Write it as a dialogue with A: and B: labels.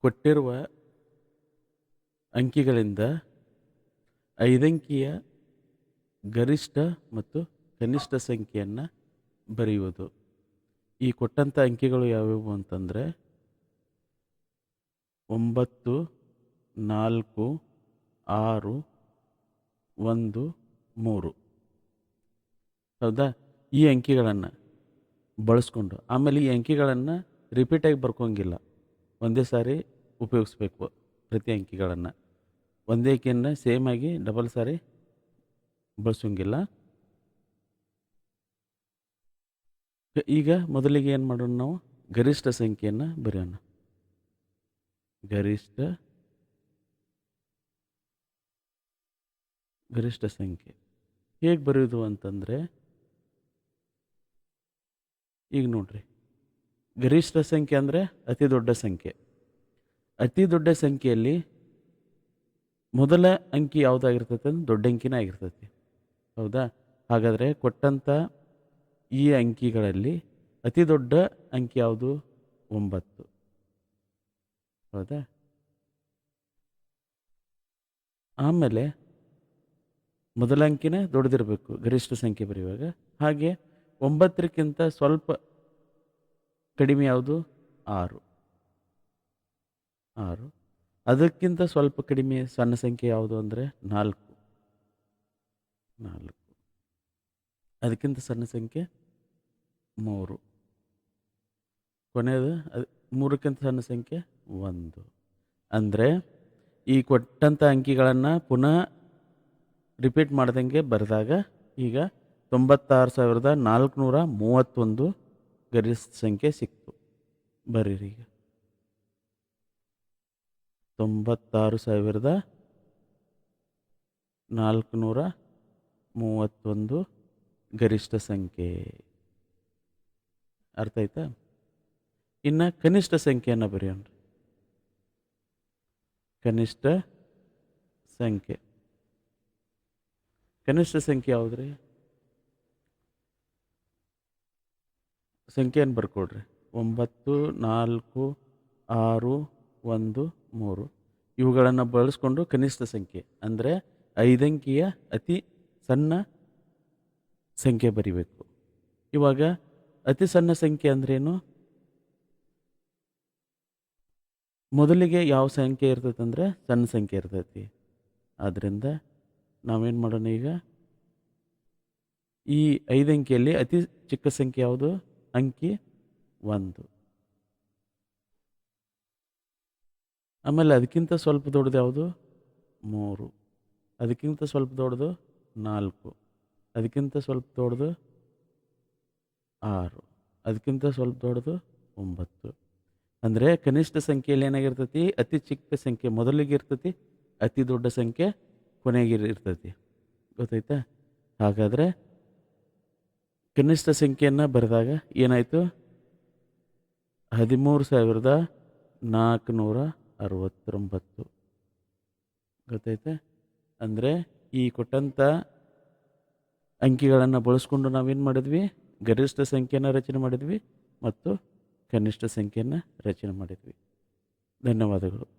A: ಕೊಟ್ಟಿರುವ ಅಂಕಿಗಳಿಂದ ಐದಂಕಿಯ ಗರಿಷ್ಠ ಮತ್ತು ಕನಿಷ್ಠ ಸಂಖ್ಯೆಯನ್ನು ಬರೆಯುವುದು. ಈ ಕೊಟ್ಟಂಥ ಅಂಕಿಗಳು ಯಾವ್ಯಾವು ಅಂತಂದರೆ, ಒಂಬತ್ತು, ನಾಲ್ಕು, ಆರು, ಒಂದು, ಮೂರು. ಹೌದಾ? ಈ ಅಂಕಿಗಳನ್ನು ಬಳಸ್ಕೊಂಡು. ಆಮೇಲೆ ಈ ಅಂಕಿಗಳನ್ನು ರಿಪೀಟಾಗಿ ಬರ್ಕೋಂಗಿಲ್ಲ. ಒಂದೇ ಸಾರಿ ಉಪಯೋಗಿಸ್ಬೇಕು ಪ್ರತಿ ಅಂಕಿಗಳನ್ನು. ಒಂದೇ ಅಂಕಿಯನ್ನು ಸೇಮ್ ಆಗಿ ಡಬಲ್ ಸಾರಿ ಬಳಸೋಂಗಿಲ್ಲ. ಈಗ ಮೊದಲಿಗೆ ಏನು ಮಾಡೋಣ ನಾವು? ಗರಿಷ್ಠ ಸಂಖ್ಯೆಯನ್ನು ಬರೆಯೋಣ. ಗರಿಷ್ಠ ಗರಿಷ್ಠ ಸಂಖ್ಯೆ. ಹೇಗೆ ಬರೆಯೋದು ಅಂತಂದರೆ, ಈಗ ನೋಡ್ರಿ. ಗರಿಷ್ಠ ಸಂಖ್ಯೆ ಅಂದರೆ ಅತಿ ದೊಡ್ಡ ಸಂಖ್ಯೆ. ಅತಿ ದೊಡ್ಡ ಸಂಖ್ಯೆಯಲ್ಲಿ ಮೊದಲ ಅಂಕಿ ಯಾವುದಾಗಿರ್ತೈತೆ ಅಂದ್ರೆ ದೊಡ್ಡ ಅಂಕಿನೇ ಆಗಿರ್ತೈತಿ. ಹೌದಾ? ಹಾಗಾದರೆ ಕೊಟ್ಟಂಥ ಈ ಅಂಕಿಗಳಲ್ಲಿ ಅತಿ ದೊಡ್ಡ ಅಂಕಿ ಯಾವುದು? ಒಂಬತ್ತು. ಹೌದಾ? ಆಮೇಲೆ ಮೊದಲ ಅಂಕಿನೇ ದೊಡ್ಡದಿರಬೇಕು ಗರಿಷ್ಠ ಸಂಖ್ಯೆ ಬರೆಯುವಾಗ. ಹಾಗೆ ಒಂಬತ್ತರಕ್ಕಿಂತ ಸ್ವಲ್ಪ ಕಡಿಮೆ ಯಾವುದು? ಆರು. ಆರು. ಅದಕ್ಕಿಂತ ಸ್ವಲ್ಪ ಕಡಿಮೆ ಸಣ್ಣ ಸಂಖ್ಯೆ ಯಾವುದು ಅಂದರೆ ನಾಲ್ಕು. ನಾಲ್ಕು. ಅದಕ್ಕಿಂತ ಸಣ್ಣ ಸಂಖ್ಯೆ ಮೂರು. ಕೊನೆಯದು ಅದು ಮೂರಕ್ಕಿಂತ ಸಣ್ಣ ಸಂಖ್ಯೆ ಒಂದು. ಅಂದರೆ ಈ ಕೊಟ್ಟಂಥ ಅಂಕಿಗಳನ್ನು ಪುನಃ ರಿಪೀಟ್ ಮಾಡ್ದಂಗೆ ಬರೆದಾಗ ಈಗ ತೊಂಬತ್ತಾರು ಸಾವಿರದ ನಾಲ್ಕುನೂರ ಮೂವತ್ತೊಂದು ಗರಿಷ್ಠ ಸಂಖ್ಯೆ ಸಿಕ್ತು. ಬರೀರಿ ಈಗ. ತೊಂಬತ್ತಾರು ಸಾವಿರದ ನಾಲ್ಕುನೂರ ಮೂವತ್ತೊಂದು ಗರಿಷ್ಠ ಸಂಖ್ಯೆ. ಅರ್ಥ ಆಯ್ತಾ? ಇನ್ನು ಕನಿಷ್ಠ ಸಂಖ್ಯೆಯನ್ನು ಬರೆಯೋಣ ಕನಿಷ್ಠ ಸಂಖ್ಯೆ. ಕನಿಷ್ಠ ಸಂಖ್ಯೆ ಯಾವುದ್ರಿ? ಸಂಖ್ಯೆಯನ್ನು ಬರ್ಕೊಡ್ರಿ? ಒಂಬತ್ತು, ನಾಲ್ಕು, ಆರು, ಒಂದು, ಮೂರು. ಇವುಗಳನ್ನು ಬಳಸ್ಕೊಂಡು ಕನಿಷ್ಠ ಸಂಖ್ಯೆ, ಅಂದರೆ ಐದಂಕಿಯ ಅತಿ ಸಣ್ಣ ಸಂಖ್ಯೆ ಬರಿಬೇಕು. ಇವಾಗ ಅತಿ ಸಣ್ಣ ಸಂಖ್ಯೆ ಅಂದ್ರೇನು? ಮೊದಲಿಗೆ ಯಾವ ಸಂಖ್ಯೆ ಇರ್ತೈತೆ ಅಂದರೆ ಸಣ್ಣ ಸಂಖ್ಯೆ ಇರ್ತೈತಿ. ಆದ್ದರಿಂದ ನಾವೇನು ಮಾಡೋಣ ಈಗ? ಈ ಐದಂಕಿಯಲ್ಲಿ ಅತಿ ಚಿಕ್ಕ ಸಂಖ್ಯೆ ಯಾವುದು? ಅಂಕಿ ಒಂದು. ಆಮೇಲೆ ಅದಕ್ಕಿಂತ ಸ್ವಲ್ಪ ದೊಡ್ಡದು ಯಾವುದು? ಮೂರು. ಅದಕ್ಕಿಂತ ಸ್ವಲ್ಪ ದೊಡ್ಡದು ನಾಲ್ಕು. ಅದಕ್ಕಿಂತ ಸ್ವಲ್ಪ ದೊಡ್ಡದು ಆರು. ಅದಕ್ಕಿಂತ ಸ್ವಲ್ಪ ದೊಡ್ಡದು ಒಂಬತ್ತು. ಅಂದರೆ ಕನಿಷ್ಠ ಸಂಖ್ಯೆಯಲ್ಲಿ ಏನಾಗಿರ್ತೈತಿ? ಅತಿ ಚಿಕ್ಕ ಸಂಖ್ಯೆ. ಮೊದಲಿಗೆ ಇರ್ತೈತಿ, ಅತಿ ದೊಡ್ಡ ಸಂಖ್ಯೆ ಕೊನೆಗೆ ಇರ್ತೈತಿ. ಗೊತ್ತಾಯ್ತಾ? ಹಾಗಾದರೆ ಕನಿಷ್ಠ ಸಂಖ್ಯೆಯನ್ನು ಬರೆದಾಗ ಏನಾಯಿತು? ಹದಿಮೂರು ಸಾವಿರದ ನಾಲ್ಕುನೂರ ಅರವತ್ತೊಂಬತ್ತು. ಗೊತ್ತಾಯ್ತಾ? ಅಂದರೆ ಈ ಕೊಟ್ಟಂಥ ಅಂಕಿಗಳನ್ನು ಬಳಸ್ಕೊಂಡು ನಾವೇನು ಮಾಡಿದ್ವಿ? ಗರಿಷ್ಠ ಸಂಖ್ಯೆಯನ್ನು ರಚನೆ ಮಾಡಿದ್ವಿ ಮತ್ತು ಕನಿಷ್ಠ ಸಂಖ್ಯೆಯನ್ನು ರಚನೆ ಮಾಡಿದ್ವಿ. ಧನ್ಯವಾದಗಳು.